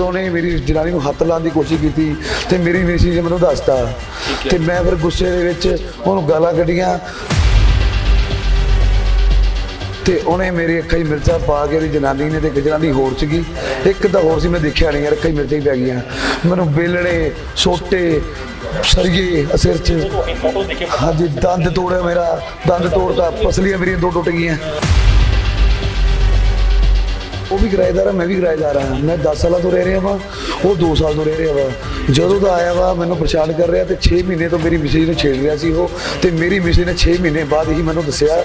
ਜਦੋਂ ਉਹਨੇ ਮੇਰੀ ਜਨਾਨੀ ਨੂੰ ਹੱਥ ਲਾਉਣ ਦੀ ਕੋਸ਼ਿਸ਼ ਕੀਤੀ ਤੇ ਮੇਰੀ ਮਿਸੀ ਨੇ ਮੈਨੂੰ ਦੱਸਤਾ। ਤੇ ਮੈਂ ਫਿਰ ਗੁੱਸੇ ਦੇ ਵਿੱਚ ਉਹਨੂੰ ਗਾਲਾਂ ਕੱਢੀਆਂ। ਤੇ ਉਹਨੇ ਮੇਰੇ ਅੱਖਾਂ 'ਚ ਮਿਰਚਾਂ ਪਾ ਕੇ ਉਹਦੀ ਜਨਾਨੀ ਨੇ ਤੇ ਇੱਕ ਜਨਾਨੀ ਹੋਰ ਸੀਗੀ। ਇੱਕ ਤਾਂ ਹੋਰ ਸੀ ਮੈਂ ਦੇਖਿਆ ਨਹੀਂ ਯਾਰ ਅੱਖਾਂ 'ਚ ਮਿਰਚਾਂ ਹੀ ਪੈ ਗਈਆਂ। ਮੈਨੂੰ ਬੇਲਣੇ ਸੋਟੇ ਸਰੀਏ ਸਿਰ 'ਚ ਹਾਂਜੀ ਦੰਦ ਤੋੜਿਆ ਮੇਰਾ। ਦੰਦ ਤੋੜਤਾ ਪਸਲੀਆਂ ਮੇਰੀਆਂ ਦੋ ਟੁੱਟ ਗਈਆਂ। ਉਹ ਵੀ ਕਿਰਾਏਦਾਰ ਆ ਮੈਂ ਵੀ ਕਿਰਾਏਦਾਰ ਆ ਮੈਂ 10 ਸਾਲਾਂ ਤੋਂ ਰਹਿ ਰਿਹਾ ਵਾਂ ਉਹ 2 ਸਾਲ ਤੋਂ ਰਹਿ ਰਿਹਾ ਵਾ। ਜਦੋਂ ਦਾ ਆਇਆ ਵਾ ਮੈਨੂੰ ਪਰੇਸ਼ਾਨ ਕਰ ਰਿਹਾ ਤੇ 6 ਮਹੀਨੇ ਤੋਂ ਮੇਰੀ ਮਿਸੇਜ ਨੂੰ ਛੇੜ ਰਿਹਾ ਸੀ ਉਹ ਤੇ ਮੇਰੀ ਮਿਸੇਜ ਨੇ 6 ਮਹੀਨੇ ਬਾਅਦ ਹੀ ਮੈਨੂੰ ਦੱਸਿਆ।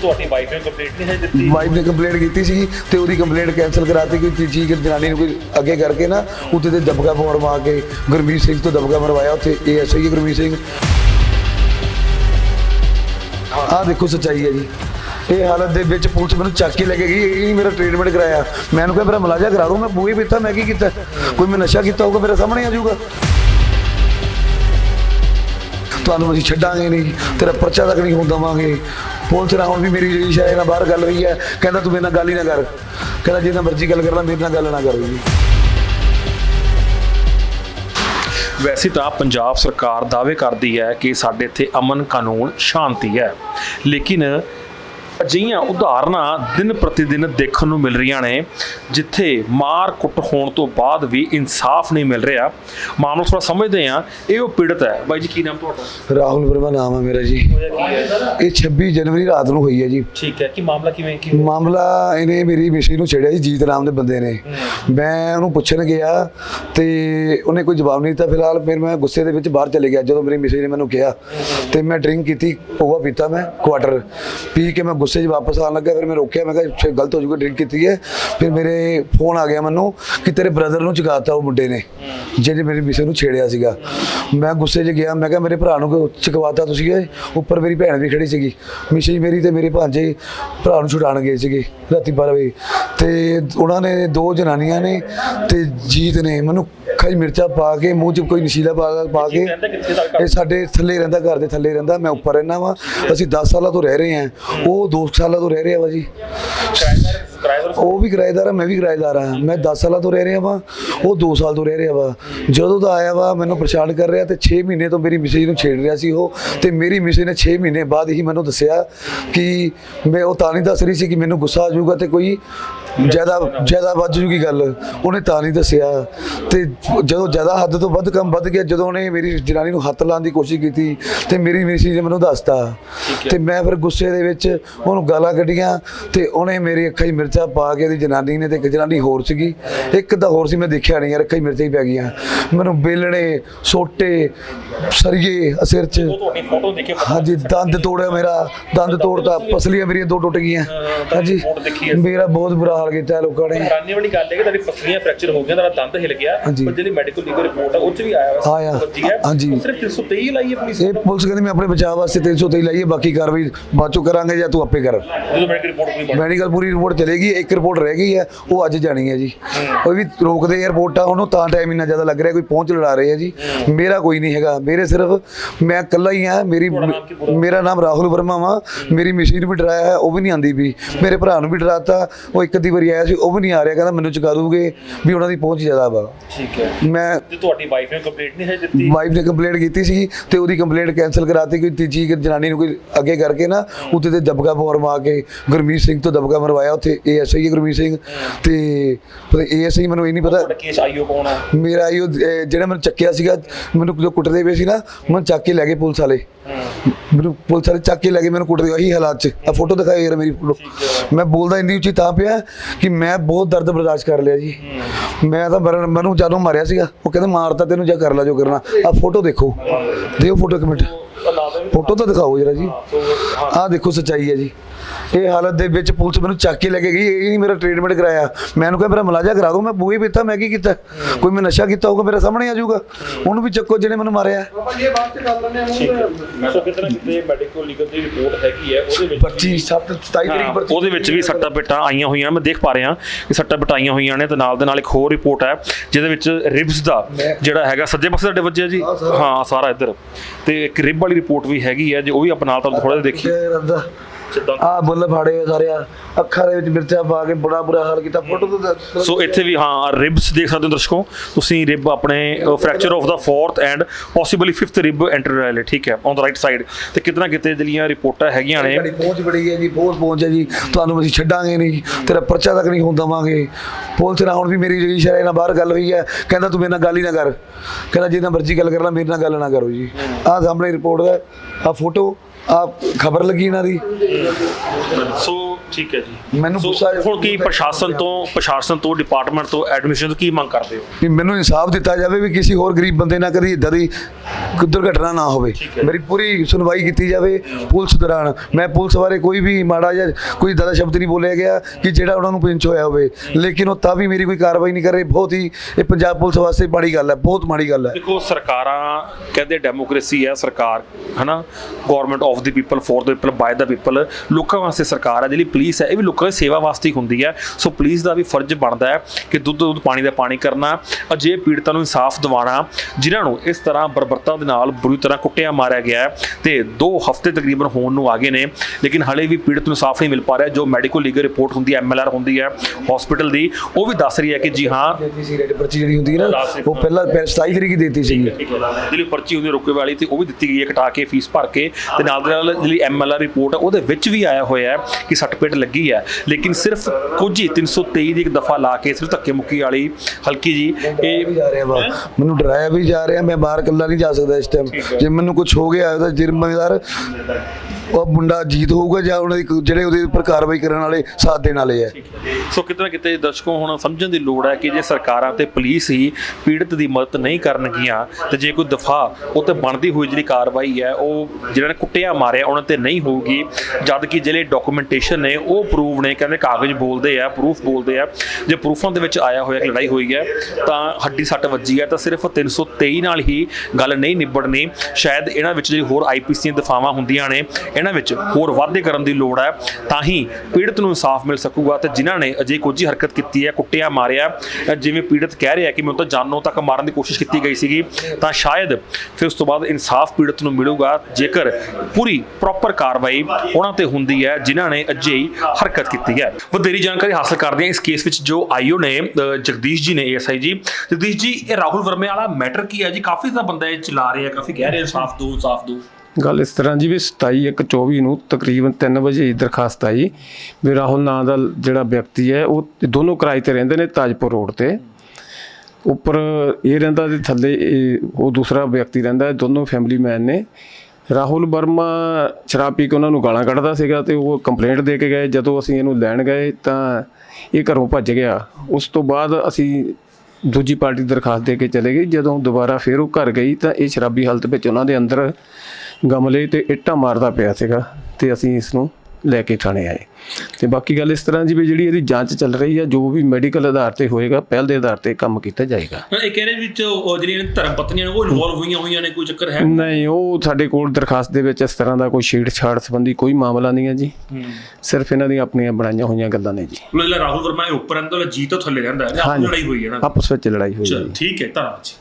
ਤੁਹਾਡੀ ਵਾਈਫ ਨੇ ਕੰਪਲੀਟ ਨਹੀਂ ਹੈ ਦਿੱਤੀ? ਵਾਈਫ ਨੇ ਕੰਪਲੇਂਟ ਕੀਤੀ ਸੀ ਤੇ ਉਹਦੀ ਕੰਪਲੇਂਟ ਕੈਨਸਲ ਕਰਾਤੀ ਕਿ ਤੀਜੀ ਜਨਾਨੀ ਨੂੰ ਕੋਈ ਅੱਗੇ ਕਰਕੇ ਨਾ ਉੱਤੇ ਤੇ ਦਬਕਾ ਮਰਵਾ ਕੇ ਗੁਰਮੀਤ ਸਿੰਘ ਤੋਂ ਦਬਕਾ ਮਰਵਾਇਆ ਉੱਥੇ ਏਐਸਆਈ ਗੁਰਮੀਤ ਸਿੰਘ। ਆਹ ਦੇਖੋ ਸੱਚਾਈ ਹੈ ਜੀ। ਇਹ ਹਾਲਤ ਦੇ ਵਿੱਚ ਪੁਲਿਸ ਮੈਨੂੰ ਚੱਕ ਕੇ ਲੈ ਕੇ ਗਈ, ਇਹ ਮੇਰਾ ਟ੍ਰੀਟਮੈਂਟ ਕਰਾਇਆ। ਮੈਂ ਕਿਹਾ, ਮੇਰਾ ਮਲਾਜਾ ਕਰਾ ਦੋ ਮੈਂ ਬੂਹੀ ਪੀਤਾ ਮੈਂ ਕੀ ਕੀਤਾ? ਕੋਈ ਮੈਂ ਨਸ਼ਾ ਕੀਤਾ ਹੋਊਗਾ, ਮੇਰੇ ਸਾਹਮਣੇ ਆ ਜਾਊਗਾ। ਤੁਹਾਨੂੰ ਅਸੀਂ ਛੱਡਾਂਗੇ ਨਹੀਂ, ਤੇਰਾ ਪਰਚਾ ਤੱਕ ਨਹੀਂ ਹੋਣ ਦੇਵਾਂਗੇ। ਪੁਲਿਸ ਨਾਲ ਹੁਣ ਵੀ ਮੇਰੀ ਜਿਹੜੀ ਸ਼ਾਇਦ ਨਾਲ ਬਾਹਰ ਗੱਲ ਰਹੀ ਹੈ, ਕਹਿੰਦਾ ਤੂੰ ਮੇਰੇ ਨਾਲ ਗੱਲ ਹੀ ਨਾ ਕਰ। ਕਹਿੰਦਾ ਜਿੰਨਾ ਮਰਜ਼ੀ ਗੱਲ ਕਰ ਮੇਰੇ ਨਾਲ ਗੱਲ ਨਾ ਕਰ ਜੀ ਵੈਸੇ ਤਾਂ ਪੰਜਾਬ ਸਰਕਾਰ ਦਾਅਵੇ ਕਰਦੀ ਹੈ ਕਿ ਸਾਡੇ ਇੱਥੇ ਅਮਨ ਕਾਨੂੰਨ ਸ਼ਾਂਤੀ ਹੈ। ਲੇਕਿਨ ਅਜਿਹੀਆਂ ਉਦਾਹਰਨਾਂ ਦਿਨ ਪ੍ਰਤੀ ਦਿਨ ਦੇਖਣ ਨੂੰ ਮਿਲ ਰਹੀਆਂ ਨੇ ਜਿੱਥੇ ਮਾਰ ਕੁੱਟ ਹੋਣ ਤੋਂ ਬਾਅਦ ਵੀ ਇਨਸਾਫ ਨਹੀਂ ਮਿਲ ਰਿਹਾ। ਮਾਮਲਾ ਥੋੜਾ ਸਮਝਦੇ ਆ ਇਹ ਉਹ ਪੀੜਤ ਹੈ। ਬਾਈ ਜੀ ਕੀ ਨਾਮ ਤੁਹਾਡਾ? ਰਾਹੁਲ ਵਰਮਾ ਨਾਮ ਹੈ ਮੇਰਾ ਜੀ। ਇਹ 26 ਜਨਵਰੀ ਰਾਤ ਨੂੰ ਹੋਈ ਹੈ ਜੀ। ਠੀਕ ਹੈ ਕਿ ਮਾਮਲਾ ਕਿਵੇਂ ਕੀ ਮਾਮਲਾ ਇਹਨੇ ਮੇਰੀ ਮਿਸੀ ਨੂੰ ਛੇੜਿਆ ਜੀ ਜੀਤ ਨਾਮ ਦੇ ਬੰਦੇ ਨੇ। ਮੈਂ ਉਹਨੂੰ ਪੁੱਛਣ ਗਿਆ ਤੇ ਉਹਨੇ ਕੋਈ ਜਵਾਬ ਨਹੀਂ ਦਿੱਤਾ ਫਿਲਹਾਲ ਫਿਰ ਮੈਂ ਗੁੱਸੇ ਦੇ ਵਿੱਚ ਬਾਹਰ ਚਲੇ ਗਿਆ ਜਦੋਂ ਮੇਰੀ ਮਿਸੀ ਨੇ ਮੈਨੂੰ ਕਿਹਾ ਤੇ ਮੈਂ ਡਰਿੰਕ ਕੀਤੀ ਪੋਵਾ ਪੀਤਾ ਮੈਂ ਕੁਆਟਰ ਪੀ ਕੇ ਮੈਂ ਗੁੱਸੇ ਗੁੱਸੇ 'ਚ ਵਾਪਸ ਆਉਣ ਲੱਗਾ, ਫਿਰ ਮੈਂ ਰੋਕਿਆ, ਮੈਂ ਕਿਹਾ ਗਲਤ ਹੋ ਜੂਗਾ ਡਰਿੰਕ ਕੀਤੀ ਹੈ। ਫਿਰ ਮੇਰੇ ਫੋਨ ਆ ਗਿਆ ਮੈਨੂੰ ਕਿ ਤੇਰੇ ਬ੍ਰਦਰ ਨੂੰ ਚੁਕਾਤਾ ਉਹ ਮੁੰਡੇ ਨੇ, ਜਿਹਨੇ ਮੇਰੇ ਮਿਸੀ ਨੂੰ ਛੇੜਿਆ ਸੀਗਾ। ਮੈਂ ਗੁੱਸੇ 'ਚ ਗਿਆ, ਮੈਂ ਕਿਹਾ ਮੇਰੇ ਭਰਾ ਨੂੰ ਕਿਉਂ ਚੁਕਵਾਤਾ ਤੁਸੀਂ ਉੱਪਰ ਮੇਰੀ ਭੈਣ ਵੀ ਖੜੀ ਸੀਗੀ। ਮਿਸੇ ਮੇਰੀ ਤੇ ਮੇਰੇ ਭਾਂਜੇ ਭਰਾ ਨੂੰ ਛੁਡਾਣ ਗਏ ਸੀਗੇ ਰਾਤੀ 12 ਵਜੇ। ਤੇ ਉਹਨਾਂ ਨੇ ਦੋ ਜਨਾਨੀਆਂ ਨੇ ਤੇ ਜੀਤ ਨੇ, ਮੈਨੂੰ ਖਾਈ ਮਿਰਚਾਂ ਪਾ ਕੇ ਮੂੰਹ 'ਚ ਕੋਈ ਨਸ਼ੀਲਾ ਪਾ ਪਾ ਕੇ ਇਹ ਸਾਡੇ ਥੱਲੇ ਰਹਿੰਦਾ ਘਰ ਦੇ ਥੱਲੇ ਰਹਿੰਦਾ ਮੈਂ ਉੱਪਰ ਰਹਿਣਾ ਵਾਂ। ਅਸੀਂ 10 ਸਾਲਾਂ ਤੋਂ ਰਹਿ ਰਹੇ ਹਾਂ। ਉਹ 2 ਸਾਲਾਂ ਤੋਂ ਰਹਿ ਰਿਹਾ ਵਾ ਜੀ। ਉਹ ਵੀ ਕਿਰਾਏਦਾਰ ਆ ਮੈਂ ਵੀ ਕਿਰਾਏਦਾਰ ਆ। ਮੈਂ 10 ਸਾਲਾਂ ਤੋਂ ਰਹਿ ਰਿਹਾ ਵਾਂ। ਉਹ 2 ਸਾਲ ਤੋਂ ਰਹਿ ਰਿਹਾ ਵਾ। ਜਦੋਂ ਦਾ ਆਇਆ ਵਾ ਮੈਨੂੰ ਪਰੇਸ਼ਾਨ ਕਰ ਰਿਹਾ ਤੇ 6 ਮਹੀਨੇ ਤੋਂ ਮੇਰੀ ਮਿਸੇਜ ਨੂੰ ਛੇੜ ਰਿਹਾ ਸੀ ਉਹ। ਤੇ ਮੇਰੀ ਮਿਸੇਜ ਨੇ 6 ਮਹੀਨੇ ਬਾਅਦ ਹੀ ਮੈਨੂੰ ਦੱਸਿਆ ਕਿ ਮੈਂ ਉਹ ਤਾਂ ਨਹੀਂ ਦੱਸ ਰਹੀ ਸੀ ਕਿ ਮੈਨੂੰ ਗੁੱਸਾ ਆ ਜਾਊਗਾ ਤੇ ਕੋਈ ਜ਼ਿਆਦਾ ਜ਼ਿਆਦਾ ਵੱਧ ਜੂਗੀ ਗੱਲ। ਉਹਨੇ ਤਾਂ ਨਹੀਂ ਦੱਸਿਆ। ਤੇ ਜਦੋਂ ਜ਼ਿਆਦਾ ਹੱਦ ਤੋਂ ਵੱਧ ਕੰਮ ਵੱਧ ਗਿਆ ਜਦੋਂ ਉਹਨੇ ਮੇਰੀ ਜਨਾਨੀ ਨੂੰ ਹੱਥ ਲਾਉਣ ਦੀ ਕੋਸ਼ਿਸ਼ ਕੀਤੀ ਤੇ ਮੇਰੀ ਮਿਸੀ ਨੇ ਮੈਨੂੰ ਦੱਸਤਾ। ਤੇ ਮੈਂ ਫਿਰ ਗੁੱਸੇ ਦੇ ਵਿੱਚ ਉਹਨੂੰ ਗਾਲਾਂ ਕੱਢੀਆਂ ਤੇ ਉਹਨੇ ਮੇਰੀ ਅੱਖਾਂ 'ਚ ਮਿਰਚਾਂ ਪਾ ਕੇ ਉਹਦੀ ਜਨਾਨੀ ਨੇ ਤੇ ਇੱਕ ਜਨਾਨੀ ਹੋਰ ਸੀਗੀ। ਇੱਕ ਤਾਂ ਹੋਰ ਸੀ ਮੈਂ ਦੇਖਿਆ ਨਹੀਂ ਯਾਰ ਅੱਖਾਂ 'ਚ ਮਿਰਚਾਂ ਹੀ ਪੈ ਗਈਆਂ। ਮੈਨੂੰ ਬੇਲਣੇ ਸੋਟੇ ਸਰੀਏ ਸਿਰ 'ਚ। ਹਾਂਜੀ ਦੰਦ ਤੋੜਿਆ ਮੇਰਾ। ਦੰਦ ਤੋੜਤਾ ਪਸਲੀਆਂ ਮੇਰੀਆਂ ਦੋ ਟੁੱਟ ਗਈਆਂ। ਹਾਂਜੀ। ਮੇਰਾ ਬਹੁਤ ਬੁਰਾ ਹਾਲ ਕੀਤਾ ਲੋਕਾਂ ਨੇ। ਹੈਰਾਨੀ ਵਾਲੀ ਗੱਲ ਹੈ ਕਿ ਤੁਹਾਡੀ ਪਸਲੀਆਂ ਫ੍ਰੈਕਚਰ ਹੋ ਗਈਆਂ ਤੁਹਾਡਾ ਦੰਦ ਹਿਲ ਗਿਆ। ਪਰ ਜਿਹੜੀ ਮੈਡੀਕਲ ਲੀਗਲ ਰਿਪੋਰਟ ਹੈ ਉਹ ਚ ਵੀ ਆਇਆ ਹੋਇਆ ਹੈ ਹਾਂਜੀ। ਸਿਰਫ 323 ਲਾਈ ਹੈ ਪੁਲਿਸ ਇਹ ਪੁਲਿਸ ਕਹਿੰਦੀ ਮੈਂ ਆਪਣੇ ਬਚਾਅ ਵਾਸਤੇ 323 ਲਾਈਏ ਬਾਕੀ ਕਾਰਵਾਈ ਬਾਅਦ ਚੋਂ ਕਰਾਂਗੇ ਜਾਂ ਤੂੰ ਆਪੇ ਕਰ। ਜਦੋਂ ਮੈਡੀਕਲ ਰਿਪੋਰਟ ਪੂਰੀ ਬਣ ਮੈਡੀਕਲ ਪੂਰੀ ਰਿਪੋਰਟ ਚਲੇਗੀ ਇੱਕ ਰਿਪੋਰਟ ਰਹਿ ਗਈ ਹੈ ਉਹ ਅੱਜ ਜਾਣੀ ਹੈ ਜੀ। ਉਹ ਵੀ ਰੋਕਦੇ ਆ ਰਿਪੋਰਟਾਂ ਉਹਨੂੰ ਤਾਂ ਟਾਈਮ ਇੰਨਾ ਜ਼ਿਆਦਾ ਲੱਗ ਰਿਹਾ ਕੋਈ ਪਹੁੰਚ ਲੜਾ ਰਹੇ ਆ ਜੀ। ਮੇਰਾ ਕੋਈ ਨਹੀਂ ਹੈਗਾ। ਮੇਰੇ ਸਿਰਫ ਮੈਂ ਇਕੱਲਾ ਹੀ ਆ ਮੇਰੀ? ਮੇਰਾ ਨਾਮ ਰਾਹੁਲ ਵਰਮਾ ਵਾ। ਮੇਰੀ ਮਸ਼ੀਨ ਵੀ ਡਰਾਇਆ ਹੈ ਉਹ ਵੀ ਨਹੀਂ ਆਂਦੀ ਵੀ ਮੇਰੇ ਭਰਾ ਨੂੰ ਵੀ ਡਰਾਤਾ ਉਹ ਇੱਕ ਅੱਧੀ ਵਾਰੀ ਆਇਆ ਸੀ ਉਹ ਵੀ ਨਹੀਂ ਆ ਰਿਹਾ ਕਹਿੰਦਾ ਮੈਨੂੰ ਚੁਕਾ ਦੂਗੇ ਵੀ ਉਹਨਾਂ ਦੀ ਪਹੁੰਚ ਜ਼ਿਆਦਾ ਵਾ। ਠੀਕ ਹੈ। ਮੈਂ ਤੇ ਤੁਹਾਡੀ ਵਾਈਫ ਨੇ ਕੰਪਲੀਟ ਨਹੀਂ ਹੈ ਦਿੱਤੀ? ਵਾਈਫ ਨੇ ਕੰਪਲੇਂਟ ਕੀਤੀ ਸੀ ਤੇ ਉਹਦੀ ਕੰਪਲੇਂਟ ਕੈਨਸਲ ਕਰਾਤੀ ਕਿ ਤੀਜੀ ਜਨਾਨੀ ਨੂੰ ਕੋਈ ਅੱਗੇ ਕਰਕੇ ਨਾ ਉੱਤੇ ਤੇ ਦਬਕਾ ਮਰਵਾ ਕੇ ਗੁਰਮੀਤ ਸਿੰਘ ਤੋਂ ਦਬਕਾ ਮਰਵਾਇਆ ਉੱਥੇ ਏਐਸਆਈ ਗੁਰਮੀਤ ਸਿੰਘ। ਤੇ ਏਐਸਆਈ ਮੈਨੂੰ ਇਹ ਨਹੀਂ ਪਤਾ ਤੁਹਾਡਾ ਕੇਸ ਆਈਓ ਕੌਣ ਹੈ ਮੇਰਾ ਇਹ ਜਿਹੜਾ ਮੈਨੂੰ ਚੱਕਿਆ ਸੀਗਾ ਮੈਨੂੰ ਜੋ ਕੁੱਟਦੇ ਪਏ ਸੀ ਨਾ ਮੈਨੂੰ ਚੱਕ ਕੇ ਲੈ ਗਏ ਪੁਲਿਸ ਵਾਲੇ। ਮੈਨੂੰ ਪੁਲਿਸ ਵਾਲੇ ਚੱਕ ਕੇ ਲੈ ਗਏ ਮੈਨੂੰ ਕੁੱਟਦੇ ਉਹੀ ਹਾਲਾਤ 'ਚ। ਆ ਫੋਟੋ ਦਿਖਾਈ ਯਾਰ ਮੇਰੀ ਫੋਟੋ ਮੈਂ ਬੋਲਦਾ ਇੰਨੀ ਉੱਚੀ ਤਾਂ ਪਿਆ ਕਿ ਮੈਂ ਬਹੁਤ ਦਰਦ ਬਰਦਾਸ਼ਤ ਕਰ ਲਿਆ ਜੀ। ਮੈਂ ਤਾਂ ਮਰਨ ਮੈਨੂੰ ਜਦੋਂ ਮਾਰਿਆ ਸੀਗਾ, ਉਹ ਕਹਿੰਦੇ ਮਾਰਤਾ ਤੈਨੂੰ ਜਾ ਕਰ ਲੈ ਜੋ ਕਰਨਾ। ਆ ਫੋਟੋ ਦੇਖੋ। ਦਿਓ ਫੋਟੋ ਇੱਕ ਮਿੰਟ। ਫੋਟੋ ਤਾਂ ਦਿਖਾਓ ਜਰਾ ਜੀ। ਆਹ ਦੇਖੋ ਸੱਚਾਈ ਹੈ ਜੀ। ਇਹ ਹਾਲਤ ਦੇ ਵਿੱਚ ਪੁਲਿਸ ਮੈਨੂੰ ਚੱਕ ਕੇ ਲੈ ਕੇ ਗਈ ਇਹ ਨਹੀਂ ਮੇਰਾ ਟ੍ਰੀਟਮੈਂਟ ਕਰਾਇਆ। ਮੈਂ ਉਹਨੂੰ ਕਿਹਾ ਮੇਰਾ ਮਲਾਜਾ ਕਰਾ ਦੋ ਮੈਂ ਬੂਹੀ ਪੀਤਾ ਮੈਂ ਕੀ ਕੀਤਾ? ਕੋਈ ਮੈਂ ਨਸ਼ਾ ਕੀਤਾ ਹੋਊਗਾ ਮੇਰੇ ਸਾਹਮਣੇ ਆ ਜਾਊਗਾ। ਉਹਨੂੰ ਵੀ ਚੱਕੋ ਜਿਹਨੇ ਮੈਨੂੰ ਮਾਰਿਆ। ਠੀਕ ਹੈ। ਸੋ ਕਿਤਨਾ ਕਿਤੇ ਮੈਡੀਕਲ ਲੀਗਲ ਦੀ ਰਿਪੋਰਟ ਹੈਗੀ ਹੈ ਉਹਦੇ ਵਿੱਚ 25 7 27 ਤਰੀਕ ਹਾਂ, ਪਰ ਉਹਦੇ ਵਿੱਚ ਵੀ ਸੱਟਾਂ ਪਿੱਟਾਂ ਆਈਆਂ ਹੋਈਆਂ ਮੈਂ ਦੇਖ ਪਾ ਰਿਹਾ ਕਿ ਸੱਟਾਂ ਪਿੱਟਾਂ ਆਈਆਂ ਹੋਈਆਂ ਨੇ ਤੇ ਨਾਲ ਦੇ ਨਾਲ ਇੱਕ ਹੋਰ ਰਿਪੋਰਟ ਹੈ ਜਿਹਦੇ ਵਿੱਚ ਰਿਬਸ ਦਾ ਜਿਹੜਾ ਹੈਗਾ ਸੱਜੇ ਪਾਸੇ ਤੁਹਾਡੇ ਵੱਜਿਆ ਜੀ? ਹਾਂ ਸਾਰਾ। ਇੱਧਰ। ਤੇ ਇੱਕ ਰਿਬ ਵਾਲੀ ਰਿਪੋਰਟ ਵੀ ਹੈਗੀ ਹੈ ਜੇ ਉਹ ਵੀ ਆਪਾਂ ਨਾਲ ਤੁਹਾਨੂੰ ਥੋੜਾ ਜਿਹਾ ਦੇਖੀ ਸਿੱਧਾ। ਆ ਬੁੱਲ ਫਾੜੇ ਸਾਰੇ ਆ ਅੱਖਾਂ ਦੇ ਵਿੱਚ ਮਿਰਚਾਂ ਪਾ ਕੇ ਬੜਾ ਬੁਰਾ ਹਾਲ ਕੀਤਾ ਫੋਟੋ ਤੋਂ ਦੱਸ- ਸੋ ਇੱਥੇ ਵੀ ਹਾਂ ਰਿਬਸ ਦੇਖ ਸਕਦੇ ਹੋ ਦਰਸ਼ਕੋ। ਤੁਸੀਂ ਰਿਬ ਆਪਣੇ fracture of the fourth and possibly fifth rib enter ਵਾਲੇ ਠੀਕ ਹੈ ਔਨ ਦਾ ਰਾਈਟ ਸਾਈਡ ਤੇ ਕਿਤਨਾ ਕਿਤੇ ਜਿਹੜੀਆਂ ਰਿਪੋਰਟਾਂ ਹੈਗੀਆਂ ਨੇ। ਸਾਡੀ ਪਹੁੰਚ ਬੜੀ ਹੈ ਜੀ ਬਹੁਤ ਪਹੁੰਚ ਹੈ ਜੀ ਤੁਹਾਨੂੰ ਅਸੀਂ ਛੱਡਾਂਗੇ ਨਹੀਂ ਤੇਰਾ ਪਰਚਾ ਤੱਕ ਨਹੀਂ ਹੋਣ ਦੇਵਾਂਗੇ। ਪੁਲਿਸ ਨਾਲ ਹੁਣ ਵੀ ਮੇਰੀ ਜਿਹੜੀ ਸ਼ਰਾਏ ਨਾਲ ਬਾਹਰ ਗੱਲ ਹੋਈ ਹੈ ਕਹਿੰਦਾ ਤੂੰ ਮੇਰੇ ਨਾਲ ਗੱਲ ਹੀ ਨਾ ਕਰ। ਕਹਿੰਦਾ ਜਿੰਨਾ ਮਰਜ਼ੀ ਗੱਲ ਕਰਨਾ ਮੇਰੇ ਨਾਲ ਗੱਲ ਨਾ ਕਰੋ ਜੀ। ਆਹ ਸਾਹਮਣੇ ਰਿਪੋਰਟ ਹੈ ਆਹ ਫੋਟੋ ਆਹ ਖਬਰ ਲੱਗੀ ਇਹਨਾਂ ਦੀ? ਸੋ ਠੀਕ ਹੈ ਜੀ। ਮੈਨੂੰ ਸੋ ਗੁੱਸਾ ਹੁਣ ਕੀ ਪ੍ਰਸ਼ਾਸਨ ਤੋਂ ਪ੍ਰਸ਼ਾਸਨ ਤੋਂ ਡਿਪਾਰਟਮੈਂਟ ਤੋਂ ਐਡਮਿਸ਼ਨ ਤੋਂ ਕੀ ਮੰਗ ਕਰਦੇ ਹੋ? ਵੀ ਮੈਨੂੰ ਇਨਸਾਫ ਦਿੱਤਾ ਜਾਵੇ ਵੀ ਕਿਸੇ ਹੋਰ ਗਰੀਬ ਬੰਦੇ ਨਾਲ ਕਦੀ ਇਦਾਂ ਦੀ ਦੁਰਘਟਨਾ ਨਾ ਹੋਵੇ। ਮੇਰੀ ਪੂਰੀ ਸੁਣਵਾਈ ਕੀਤੀ ਜਾਵੇ ਪੁਲਿਸ ਦੌਰਾਨ। ਮੈਂ ਪੁਲਿਸ ਬਾਰੇ ਕੋਈ ਵੀ ਮਾੜਾ ਜਾਂ ਕੋਈ ਏਦਾਂ ਦਾ ਸ਼ਬਦ ਨਹੀਂ ਬੋਲਿਆ ਗਿਆ ਕਿ ਜਿਹੜਾ ਉਹਨਾਂ ਨੂੰ ਪਿੰਚ ਹੋਇਆ ਹੋਵੇ। ਲੇਕਿਨ ਉਹ ਤਾਂ ਵੀ ਮੇਰੀ ਕੋਈ ਕਾਰਵਾਈ ਨਹੀਂ ਕਰ ਰਹੀ। ਬਹੁਤ ਹੀ ਇਹ ਪੰਜਾਬ ਪੁਲਿਸ ਵਾਸਤੇ ਮਾੜੀ ਗੱਲ ਹੈ ਬਹੁਤ ਮਾੜੀ ਗੱਲ ਹੈ। ਦੇਖੋ ਸਰਕਾਰਾਂ ਕਹਿੰਦੇ ਡੈਮੋਕ੍ਰੇਸੀ ਹੈ ਸਰਕਾਰ ਹਨਾ? Government of the people for the people by the people ਲੋਕਾਂ ਵਾਸਤੇ ਸਰਕਾਰ ਹੈ ਜਿਹੜੀ ਪੁਲਿਸ ਹੈ ਇਹ ਵੀ ਲੋਕਾਂ ਦੀ ਸੇਵਾ ਵਾਸਤੇ ਹੀ ਹੁੰਦੀ ਹੈ। ਸੋ ਪੁਲਿਸ ਦਾ ਵੀ ਫਰਜ਼ ਬਣਦਾ ਹੈ ਕਿ ਦੁੱਧ ਦੁੱਧ ਪਾਣੀ ਦਾ ਪਾਣੀ ਕਰਨਾ ਅਜੇ ਪੀੜਤਾਂ ਨੂੰ ਇਨਸਾਫ ਦਿਵਾਉਣਾ ਜਿਨ੍ਹਾਂ ਨੂੰ ਇਸ ਤਰ੍ਹਾਂ ਬਰਬਰਤਾ ਦੇ ਨਾਲ ਬੁਰੀ ਤਰ੍ਹਾਂ ਕੁੱਟਿਆ ਮਾਰਿਆ ਗਿਆ ਤੇ 2 ਹਫ਼ਤੇ ਤਕਰੀਬਨ ਹੋਣ ਨੂੰ ਆ ਗਏ ਨੇ ਲੇਕਿਨ ਹਲੇ ਵੀ ਪੀੜਤ ਨੂੰ ਇਨਸਾਫ ਨਹੀਂ ਮਿਲ ਪਾ ਰਿਹਾ। ਜੋ ਮੈਡੀਕਲ ਲੀਗਲ ਰਿਪੋਰਟ ਹੁੰਦੀ ਹੈ ਐਮਐਲਆਰ ਹੁੰਦੀ ਹੈ ਹਸਪੀਟਲ ਦੀ ਉਹ ਵੀ ਦੱਸ ਰਹੀ ਹੈ ਕਿ ਜੀ ਹਾਂ ਸੀ ਰੇਟ ਪਰਚੀ ਜਿਹੜੀ ਹੁੰਦੀ ਹੈ ਨਾ ਉਹ ਪਹਿਲਾਂ 27 ਤਰੀਕ ਦਿੱਤੀ ਸੀ ਜਿਹੜੀ ਪਰਚੀ ਹੁੰਦੀ ਰੁਕੇ ਵਾਲੀ ਤੇ ਉਹ ਵੀ ਦਿੱਤੀ ਗਈ ਹੈ ਕਟਾ ਕੇ ਫੀਸ ਭਰ ਕੇ। ਤੇ ਨਾਲ ਦੇ ਨਾਲ ਜਿਹੜੀ ਐਮਐਲਆਰ ਰਿਪੋਰਟ ਹੈ ਉਹਦੇ ਵਿੱਚ ਵੀ ਆਇਆ ਹੋਇਆ ਹੈ ਕਿ ਸੱਟ ਲੱਗੀ ਹੈ। ਲੇਕਿਨ ਸਿਰਫ ਕੁਝ ਹੀ 323 ਦੀ ਇੱਕ ਦਫਾ ਲਾ ਕੇ ਸਿਰਫ ਧੱਕੇ ਮੁੱਕੀ ਵਾਲੀ ਹਲਕੀ ਜੀ ਇਹ ਵੀ ਜਾ ਰਿਹਾ ਵਾ। ਮੈਨੂੰ ਡਰਾਇਆ ਵੀ ਜਾ ਰਿਹਾ ਮੈਂ ਬਾਹਰ ਇਕੱਲਾ ਨਹੀਂ ਜਾ ਸਕਦਾ ਇਸ ਟਾਈਮ ਜੇ ਮੈਨੂੰ ਕੁਝ ਹੋ ਗਿਆ ਤਾਂ ਜ਼ਿੰਮੇਦਾਰ ਉਹ ਮੁੰਡਾ ਜੀਤ ਹੋਊਗਾ ਜਾਂ ਉਹਨਾਂ ਦੀ ਜਿਹੜੇ ਉਹਦੇ ਉੱਪਰ ਕਾਰਵਾਈ ਕਰਨ ਵਾਲੇ ਸਾਥ ਦੇਣ ਵਾਲੇ ਆ। ਸੋ ਕਿਤੇ ਨਾ ਕਿਤੇ ਦਰਸ਼ਕੋ, ਹੁਣ ਸਮਝਣ ਦੀ ਲੋੜ ਹੈ ਕਿ ਜੇ ਸਰਕਾਰਾਂ ਤੇ ਪੁਲਿਸ ਹੀ ਪੀੜਤ ਦੀ ਮਦਦ ਨਹੀਂ ਕਰਨਗੀਆਂ, ਤੇ ਜੇ ਕੋਈ ਦਫਾ ਉਹ ਤੇ ਬਣਦੀ ਹੋਈ ਜਿਹੜੀ ਕਾਰਵਾਈ ਹੈ, ਉਹ ਜਿਹੜਾ ਨੇ ਕੁੱਟਿਆ ਮਾਰਿਆ, ਉਹਨਾਂ ਤੇ ਨਹੀਂ ਹੋਊਗੀ। ਜਦ ਕਿ ਜਿਹੜੇ ਡਾਕੂਮੈਂਟੇਸ਼ਨ ਨੇ, ਉਹ ਪ੍ਰੂਵ ਨੇ, ਕਹਿੰਦੇ ਕਾਗਜ਼ ਬੋਲਦੇ ਆ ਪ੍ਰੂਫ ਬੋਲਦੇ ਆ। ਜੇ ਪ੍ਰੂਫਾਂ ਦੇ ਵਿੱਚ ਆਇਆ ਹੋਇਆ ਲੜਾਈ ਹੋਈ ਹੈ, ਤਾਂ ਹੱਡੀ ਸੱਟ ਵੱਜੀ ਹੈ, ਤਾਂ ਸਿਰਫ 323 ਨਾਲ ਹੀ ਗੱਲ ਨਹੀਂ ਨਿਬੜਨੀ। ਸ਼ਾਇਦ ਇਹਨਾਂ ਵਿੱਚ ਜਿਹੜੀ ਹੋਰ ਆਈਪੀਸੀ ਦੀਆਂ ਦਫਾਵਾਂ ਹੁੰਦੀਆਂ ਨੇ ਇਹਨਾਂ ਵਿੱਚ ਹੋਰ ਵਾਅਦੇ ਕਰਨ ਦੀ ਲੋੜ ਹੈ, ਤਾਂ ਹੀ ਪੀੜਤ ਨੂੰ ਇਨਸਾਫ ਮਿਲ ਸਕੂਗਾ ਤੇ ਜਿਨ੍ਹਾਂ ਨੇ ਅਜੇ ਕੁਝ ਹਰਕਤ ਕੀਤੀ ਹੈ, ਕੁੱਟਿਆ, ਮਾਰਿਆ ਜਿਵੇਂ ਪੀੜਤ ਕਹਿ ਰਿਹਾ ਕਿ ਮੈਨੂੰ ਤਾਂ ਜਾਨੋਂ ਤੱਕ ਮਾਰਨ ਦੀ ਕੋਸ਼ਿਸ਼ ਕੀਤੀ ਗਈ ਸੀਗੀ, ਤਾਂ ਸ਼ਾਇਦ ਫਿਰ ਉਸ ਤੋਂ ਬਾਅਦ ਇਨਸਾਫ ਪੀੜਤ ਨੂੰ ਮਿਲੂਗਾ, ਜੇਕਰ ਪੂਰੀ ਪ੍ਰੋਪਰ ਕਾਰਵਾਈ ਉਹਨਾਂ ਤੇ ਹੁੰਦੀ ਹੈ, ਜਿਨ੍ਹਾਂ ਨੇ ਅਜਿਹੀ ਹਰਕਤ ਕੀਤੀ ਹੈ। ਵਧੇਰੀ ਜਾਣਕਾਰੀ ਹਾਸਲ ਕਰਦੇ ਹਾਂ ਇਸ ਕੇਸ ਵਿੱਚ ਜੋ ਆਈਓ ਨੇ ਜਗਦੀਸ਼ ਜੀ ਨੇ, ਏਐਸਆਈ ਜੀ, ਜਗਦੀਸ਼ ਜੀ, ਇਹ ਰਾਹੁਲ ਵਰਮੇ ਵਾਲਾ ਮੈਟਰ ਕੀ ਹੈ ਜੀ? ਕਾਫੀ ਤਾਂ ਬੰਦਾ ਇਹ ਚਲਾ ਰਿਹਾ, ਕਾਫੀ ਕਹਿ ਰਿਹਾ, ਇਨਸਾਫ ਦੋ ਇਨਸਾਫ ਦੋ। ਗੱਲ ਇਸ ਤਰ੍ਹਾਂ ਜੀ ਵੀ 27 ਇੱਕ 24 ਨੂੰ ਤਕਰੀਬਨ 3 ਵਜੇ ਦਰਖਾਸਤ ਆਈ ਵੀ ਰਾਹੁਲ ਨਾਂ ਦਾ ਜਿਹੜਾ ਵਿਅਕਤੀ ਹੈ, ਉਹ ਦੋਨੋਂ ਕਿਰਾਏ ਤੇ ਰਹਿੰਦੇ ਨੇ ਤਾਜਪੁਰ ਰੋਡ ਤੇ। ਉੱਪਰ ਇਹ ਰਹਿੰਦਾ ਤੇ ਥੱਲੇ ਇਹ- ਉਹ ਦੂਸਰਾ ਵਿਅਕਤੀ ਰਹਿੰਦਾ ਦੋਨੋਂ ਫੈਮਿਲੀ ਮੈਨ ਨੇ। ਰਾਹੁਲ ਵਰਮਾ ਸ਼ਰਾਬ ਪੀ ਕੇ ਉਹਨਾਂ ਨੂੰ ਗਾਲਾਂ ਕੱਢਦਾ ਸੀਗਾ ਤੇ ਉਹ ਕੰਪਲੇਂਟ ਦੇ ਕੇ ਗਏ। ਜਦੋਂ ਅਸੀਂ ਇਹਨੂੰ ਲੈਣ ਗਏ ਤਾਂ ਇਹ ਘਰੋਂ ਭੱਜ ਗਿਆ। ਉਸ ਤੋਂ ਬਾਅਦ ਅਸੀਂ ਦੂਜੀ ਪਾਰਟੀ ਦਰਖਾਸਤ ਦੇ ਕੇ ਚਲੇ ਗਏ। ਜਦੋਂ ਦੁਬਾਰਾ ਫਿਰ ਉਹ ਘਰ ਗਈ ਤਾਂ ਇਹ ਸ਼ਰਾਬੀ ਹਾਲਤ ਵਿੱਚ ਉਹਨਾਂ ਦੇ ਅੰਦਰ ਗਮਲੇ ਤੇ ਇੱਟਾਂ ਮਾਰਦਾ ਪਿਆ ਸੀਗਾ ਤੇ ਅਸੀਂ ਇਸ ਨੂੰ ਲੈ ਕੇ ਥਾਣੇ ਆਏ। ਤੇ ਬਾਕੀ ਗੱਲ ਇਸ ਤਰ੍ਹਾਂ ਜੀ ਵੀ ਜਿਹੜੀ ਇਹਦੀ ਜਾਂਚ ਚੱਲ ਰਹੀ ਹੈ ਜੋ ਵੀ ਮੈਡੀਕਲ ਆਧਾਰ ਤੇ ਹੋਏਗਾ ਪਹਿਲ ਦੇ ਆਧਾਰ ਤੇ ਕੰਮ ਕੀਤਾ ਜਾਏਗਾ। ਇਹ ਕਹਿ ਰਹੇ ਵਿੱਚ ਉਹ ਜਿਹੜੀਆਂ ਧਰਮ ਪਤਨੀਆਂ ਨੇ ਉਹ ਇਨਵੋਲਵ ਹੋਈਆਂ ਹੋਈਆਂ ਨੇ ਕੋਈ ਚੱਕਰ ਹੈ? ਨਹੀਂ ਉਹ ਸਾਡੇ ਕੋਲ ਦਰਖਾਸਤ ਦੇ ਵਿੱਚ ਇਸ ਤਰ੍ਹਾਂ ਦਾ ਕੋਈ ਛੇੜਛਾੜ ਸੰਬੰਧੀ ਕੋਈ ਮਾਮਲਾ ਨਹੀਂ ਹੈ ਜੀ। ਸਿਰਫ ਇਹਨਾਂ ਦੀਆਂ ਆਪਣੀਆਂ ਬਣਾਈਆਂ ਹੋਈਆਂ ਗੱਲਾਂ ਨੇ ਜੀ। ਜਿਹੜਾ ਰਾਹੁਲ ਵਰਮਾ ਇਹ ਉੱਪਰ ਉਹ ਜੀਤ ਤੋਂ ਥੱਲੇ ਰਹਿੰਦਾ ਹੈ ਆਪਣੀ। ਲੜਾਈ ਹੋਈ ਹੈ ਨਾ। ਆਪਸ ਵਿੱਚ ਲੜਾਈ ਹੋਈ ਹੈ ਜੀ। ਠੀਕ ਹੈ ਧੰਨਵਾਦ ਜੀ।